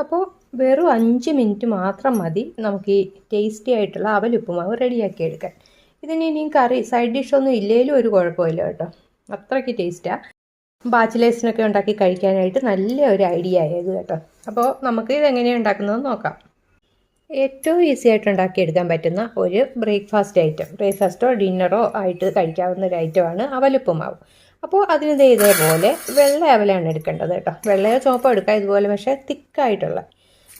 അപ്പോൾ വെറും അഞ്ച് മിനിറ്റ് മാത്രം മതി നമുക്ക് ഈ ടേസ്റ്റി ആയിട്ടുള്ള അവലുപ്പുമാവ് റെഡിയാക്കി എടുക്കാൻ. ഇതിന് ഇനിയും കറി സൈഡ് ഡിഷൊന്നും ഇല്ലേലും ഒരു കുഴപ്പമില്ല കേട്ടോ. അത്രയ്ക്ക് ടേസ്റ്റാണ് ബാച്ചിലേഴ്സിനൊക്കെ ഉണ്ടാക്കി കഴിക്കാനായിട്ട് നല്ല ഒരു ഐഡിയ ആയത് കേട്ടോ. അപ്പോൾ നമുക്ക് ഇതെങ്ങനെയാണ് ഉണ്ടാക്കുന്നതെന്ന് ഉണ്ടാക്കുന്നത് നോക്കാം. ഏറ്റവും ഈസി ആയിട്ട് ഉണ്ടാക്കിയെടുക്കാൻ പറ്റുന്ന ഒരു ബ്രേക്ക്ഫാസ്റ്റ് ഐറ്റം ബ്രേക്ക്ഫാസ്റ്റോ ഡിന്നറോ ആയിട്ട് കഴിക്കാവുന്ന ഒരു ഐറ്റമാണ് അവലുപ്പുമാവ്. അപ്പോൾ അതിന് ദേ ഇതേപോലെ വെള്ള അവലാണ് എടുക്കേണ്ടത് കേട്ടോ. വെള്ളയോ ചോപ്പോ എടുക്കുക ഇതുപോലെ പക്ഷേ തിക്കായിട്ടുള്ള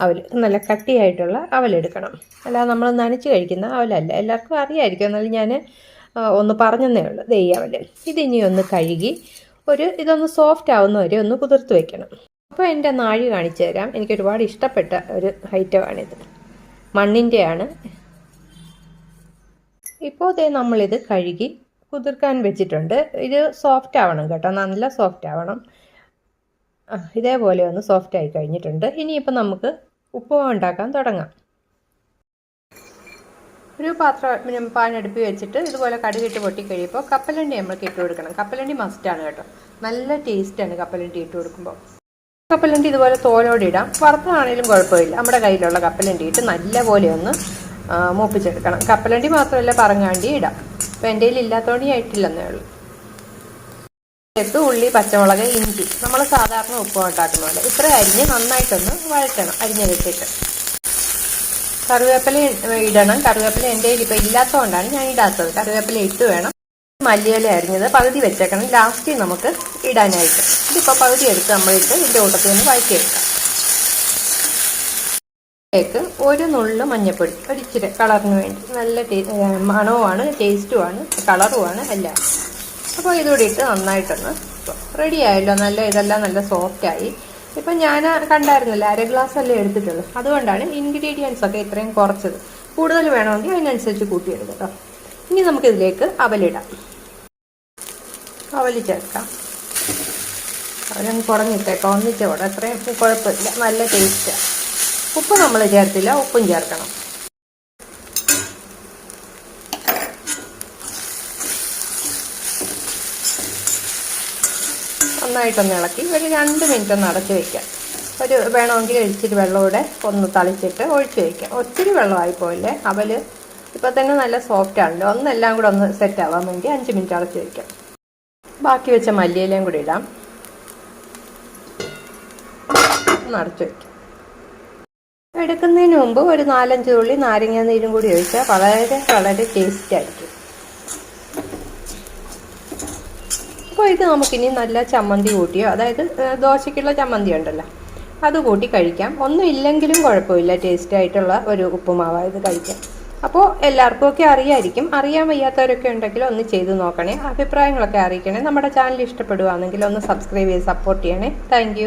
അവൽ നല്ല കട്ടിയായിട്ടുള്ള അവലെടുക്കണം അല്ലാതെ നമ്മൾ നനച്ച് കഴിക്കുന്ന അവലല്ല. എല്ലാവർക്കും അറിയാമായിരിക്കും എന്നാലും ഞാൻ ഒന്ന് പറഞ്ഞതേ ഉള്ളൂ. ദേ ഈ അവൽ ഇതിനി ഒന്ന് കഴുകി ഒരു ഇതൊന്ന് സോഫ്റ്റ് ആവുന്ന വരെ ഒന്ന് കുതിർത്ത് വെക്കണം. അപ്പോൾ എന്റെ നാഴി കാണിച്ചു തരാം. എനിക്ക് ഒരുപാട് ഇഷ്ടപ്പെട്ട ഒരു ഐറ്റമാണിത് മണ്ണിന്റെയാണ്. ഇപ്പോൾ ഇതേ നമ്മളിത് കഴുകി കുതിർക്കാൻ വെച്ചിട്ടുണ്ട്. ഇത് സോഫ്റ്റ് ആവണം കേട്ടോ. നല്ല സോഫ്റ്റ് ആവണം. ഇതേപോലെ ഒന്ന് സോഫ്റ്റ് ആയി കഴിഞ്ഞിട്ടുണ്ട്. ഇനിയിപ്പോൾ നമുക്ക് ഉപ്പുമാവ് ഉണ്ടാക്കാൻ തുടങ്ങാം. ഒരു പാത്രം പാൻ അടുപ്പി വെച്ചിട്ട് ഇതുപോലെ കടുകിട്ട് പൊട്ടി കഴിയുമ്പോൾ കപ്പലണ്ടി നമ്മൾക്ക് ഇട്ട് കൊടുക്കണം. കപ്പലണ്ടി മസ്റ്റാണ് കേട്ടോ. നല്ല ടേസ്റ്റാണ് കപ്പലണ്ടി ഇട്ട് കൊടുക്കുമ്പോൾ. കപ്പലണ്ടി ഇതുപോലെ തോലോടെ ഇടാം. വറുത്തതാണേലും കുഴപ്പമില്ല. നമ്മുടെ കയ്യിലുള്ള കപ്പലണ്ടി ഇട്ട് നല്ലപോലെ ഒന്ന് മൂപ്പിച്ചെടുക്കണം. കപ്പലണ്ടി മാത്രമല്ല പറങ്ങാണ്ടി ഇടാം. അപ്പോൾ എന്റെ കയ്യിൽ ആയിട്ടില്ലെന്നേ ഉള്ളൂ ചേർത്ത് ഉള്ളി. പച്ചമുളക് ഇഞ്ചി. നമ്മൾ സാധാരണ ഉപ്പ് ഉണ്ടാക്കുന്ന പോലെ. ഇത്ര അരിഞ്ഞ് നന്നായിട്ടൊന്ന് വഴറ്റണം അരിഞ്ഞ് വെച്ചിട്ട്. കറിവേപ്പില ഇടണം. കറിവേപ്പില എന്റെ കയ്യിൽ ഇല്ലാത്തതുകൊണ്ടാണ് ഞാൻ ഇടാത്തത്. കറിവേപ്പില ഇട്ട് വേണം. മല്ലിയില അരിഞ്ഞത് പകുതി വെച്ചേക്കണം. ലാസ്റ്റ് നമുക്ക് ഇടാനായിട്ട്. ഇതിപ്പോൾ പകുതി എടുത്ത് നമ്മളിട്ട് ഇതിന്റെ കൂട്ടത്തിൽ നിന്ന് വഴറ്റിയെടുക്കാം. ലേക്ക് ഒരു നുള്ളു മഞ്ഞപ്പൊടി. ഒരിച്ചിരി കളറിന് വേണ്ടി. നല്ല മണവുമാണ് ടേസ്റ്റുമാണ് കളറുമാണ് എല്ലാം. അപ്പോൾ ഇതുകൂടി ഇട്ട് നന്നായിട്ടൊന്ന് റെഡി ആയല്ലോ. നല്ല ഇതെല്ലാം നല്ല സോഫ്റ്റായി ഇപ്പം ഞാൻ കണ്ടായിരുന്നില്ല അര ഗ്ലാസ് അല്ലേ എടുത്തിട്ടുള്ളൂ. അതുകൊണ്ടാണ് ഇൻഗ്രീഡിയൻസ് ഒക്കെ ഇത്രയും കുറച്ചത്. കൂടുതൽ വേണമെങ്കിൽ അതിനനുസരിച്ച് കൂട്ടിയെടുക്കും കേട്ടോ. ഇനി നമുക്കിതിലേക്ക് അവലിടാം. അവൽ ചേർക്കാം അവരങ്ങ് കുറഞ്ഞിട്ടേക്കാം ഒന്നിച്ചോടെ അത്രയും കുഴപ്പമില്ല. നല്ല ടേസ്റ്റാണ് ഉപ്പ് നമ്മൾ ചേർത്തില്ല ഉപ്പും ചേർക്കണം. നന്നായിട്ടൊന്ന് ഇളക്കി ഒരു രണ്ട് മിനിറ്റ് ഒന്ന് അടച്ചു വയ്ക്കാം ഒരു വേണമെങ്കിൽ ഇച്ചിരി വെള്ളമൂടെ ഒന്ന് തളിച്ചിട്ട് ഒഴിച്ചു വയ്ക്കാം ഒത്തിരി വെള്ളമായി പോയില്ലേ? അവൽ ഇപ്പോൾ തന്നെ നല്ല സോഫ്റ്റ് ആണല്ലോ. ഒന്നെല്ലാം കൂടെ ഒന്ന് സെറ്റ് ആവാൻ വേണ്ടി അഞ്ച് മിനിറ്റ് അടച്ച് വയ്ക്കാം ബാക്കി വെച്ച മല്ലിയിലയും കൂടി ഇടാം. ഒന്ന് അടച്ചു വയ്ക്കാം എടുക്കുന്നതിന് മുമ്പ് ഒരു നാലഞ്ച് തുള്ളി നാരങ്ങ നീരും കൂടി ഒഴിച്ചാൽ വളരെ വളരെ ടേസ്റ്റ് ആയിരിക്കും. അപ്പോൾ ഇത് നമുക്കിനി നല്ല ചമ്മന്തി കൂട്ടിയോ? അതായത് ദോശയ്ക്കുള്ള ചമ്മന്തി ഉണ്ടല്ലോ. അത് കൂട്ടി കഴിക്കാം. ഒന്നും ഇല്ലെങ്കിലും കുഴപ്പമില്ല ടേസ്റ്റ് ആയിട്ടുള്ള ഒരു ഉപ്പുമാവ് ഇത് കഴിക്കാം അപ്പോൾ എല്ലാവർക്കും ഒക്കെ അറിയായിരിക്കും. അറിയാൻ വയ്യാത്തവരൊക്കെ ഉണ്ടെങ്കിൽ ഒന്ന് ചെയ്ത് നോക്കണേ. അഭിപ്രായങ്ങളൊക്കെ അറിയിക്കണേ. നമ്മുടെ ചാനൽ ഇഷ്ടപ്പെടുകയാണെങ്കിൽ ഒന്ന് സബ്സ്ക്രൈബ് ചെയ്ത് സപ്പോർട്ട് ചെയ്യണേ. താങ്ക്